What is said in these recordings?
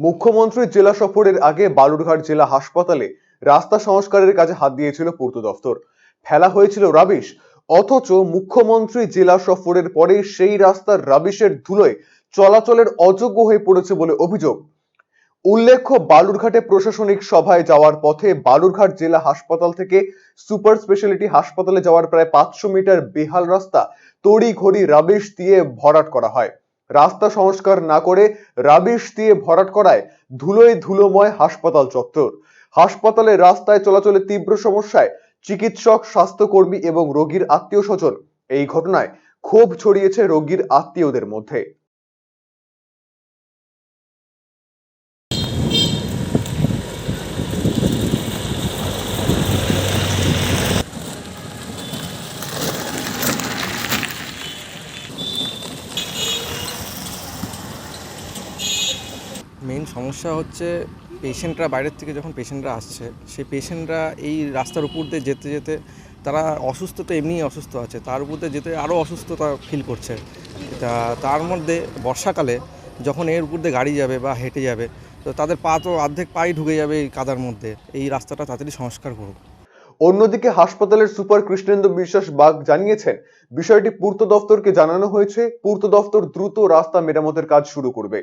মুখ্যমন্ত্রীর জেলা সফরের আগে বালুরঘাট জেলা হাসপাতালে রাস্তা সংস্কারের কাজে হাত দিয়েছিল পূর্ত দফতর। ফেলা হয়েছিল রাবিশ, অথচ মুখ্যমন্ত্রী জেলা সফরের পরে সেই রাস্তার রাবিশের ধুলোয় চলাচলের অযোগ্য হয়ে পড়েছে বলে অভিযোগ। উল্লেখ্য, বালুরঘাটে প্রশাসনিক সভায় যাওয়ার পথে বালুরঘাট জেলা হাসপাতাল থেকে সুপার স্পেশালিটি হাসপাতালে যাওয়ার প্রায় পাঁচশো মিটার বেহাল রাস্তা তড়ি ঘড়ি রাবিশ দিয়ে ভরাট করা হয়। রাস্তা সংস্কার না করে রাবিশ দিয়ে ভরাট করায় ধুলোয় ধুলোময় হাসপাতাল চত্বর। হাসপাতালে রাস্তায় চলাচলে তীব্র সমস্যায় চিকিৎসক, স্বাস্থ্যকর্মী এবং রোগীর আত্মীয় স্বজন এই ঘটনায় ক্ষোভ ছড়িয়েছে রোগীর আত্মীয়দের মধ্যে। সমস্যা হচ্ছে পেশেন্টরা বাইরের থেকে যখন পেশেন্টরা আসছে, সেই পেশেন্টরা এই রাস্তার উপর দিয়ে যেতে যেতে তারা অসুস্থ তো এমনিই অসুস্থ আছে, তার উপর দিয়ে যেতে আরও অসুস্থতা ফিল করছে। তা তার মধ্যে বর্ষাকালে যখন এর উপর দিয়ে গাড়ি যাবে বা হেঁটে যাবে, তো তাদের পা তো অর্ধেক পাই ঢুকে যাবে এই কাদার মধ্যে, এই রাস্তাটা তাড়াতাড়ি সংস্কার করুক। অন্যদিকে হাসপাতালের সুপার কৃষ্ণেন্দু বিশ্বাস বাগ জানিয়েছেন, বিষয়টি পূর্ত দফতরকে জানানো হয়েছে, পূর্ত দফতর দ্রুত রাস্তা মেরামতের কাজ শুরু করবে।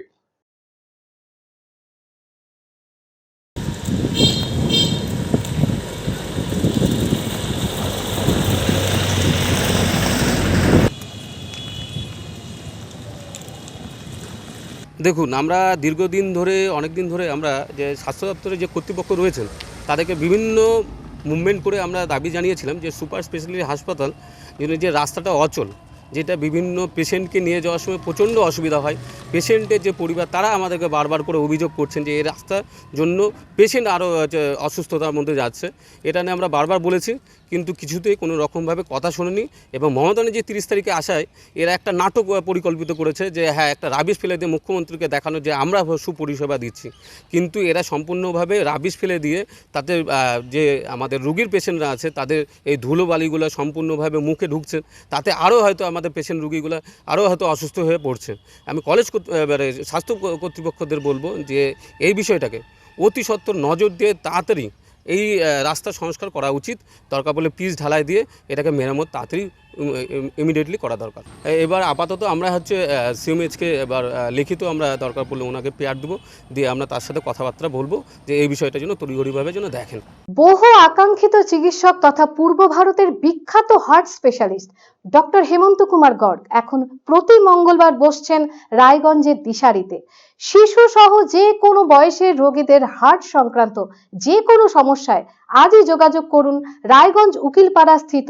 দেখুন, আমরা দীর্ঘদিন ধরে অনেক দিন ধরে আমরা যে স্বাস্থ্য দপ্তরে যে কর্তৃপক্ষ রয়েছেন, তাদেরকে বিভিন্ন মুভমেন্ট করে আমরা দাবি জানিয়েছিলাম যে সুপার স্পেশালিটি হাসপাতাল যে রাস্তাটা অচল যেটা বিভিন্ন পেশেন্টকে নিয়ে যাওয়ার সময় প্রচণ্ড অসুবিধা হয়। পেশেন্টের যে পরিবার, তারা আমাদেরকে বারবার করে অভিযোগ করছেন যে, এই রাস্তার জন্য পেশেন্ট আরও অসুস্থতার মধ্যে যাচ্ছে। এটা নিয়ে আমরা বারবার বলেছি, কিন্তু কিছুতেই কোনো রকমভাবে কথা শোনেনি এবং মমতানি যে তিরিশ তারিখে আসায় এরা একটা নাটক পরিকল্পিত করেছে যে হ্যাঁ একটা রাবিশ ফেলে দিয়ে মুখ্যমন্ত্রীকে দেখানো যে, আমরা সুপরিষেবা দিচ্ছি। কিন্তু এরা সম্পূর্ণভাবে রাবিশ ফেলে দিয়ে তাতে যে আমাদের রুগীর পেশেন্টরা আছে, তাদের এই ধুলোবালিগুলো সম্পূর্ণভাবে মুখে ঢুকছে। তাতে আরও হয়তো আমাদের পেশেন্ট রুগীগুলো আরও হয়তো অসুস্থ হয়ে পড়ছে। আমি কলেজ মানে স্বাস্থ্য কর্তৃপক্ষদের বলব যে এই বিষয়টাকে অতি সত্বর নজর দিয়ে তাড়াতাড়ি এই রাস্তা সংস্কার করা উচিত। দরকার বলে পিচ ঢালাই দিয়ে এটাকে মেরামত তাড়াতাড়ি ইমিডিয়েটলি করা দরকার। এবার আপাতত আমরা হচ্ছে সিএমএইচকে এবার লিখিত আমরা দরকার পড়লে ওনাকে পেয়ার দেবো, দিয়ে আমরা তার সাথে কথাবার্তা বলব, যে এই বিষয়টা যেন তড়িঘড়িভাবে যেন দেখেন। বহু আকাঙ্ক্ষিত চিকিৎসক তথা পূর্ব ভারতের বিখ্যাত heart specialist, doctor Hemant Kumar Garg এখন প্রতি মঙ্গলবার বসছেন রায়গঞ্জের দিশারিতে। শিশু সহ যে কোনো বয়সের রোগীদের হার্ট সংক্রান্ত যে কোনো সমস্যায় আজই যোগাযোগ করুন রায়গঞ্জ উকিলপাড়া স্থিত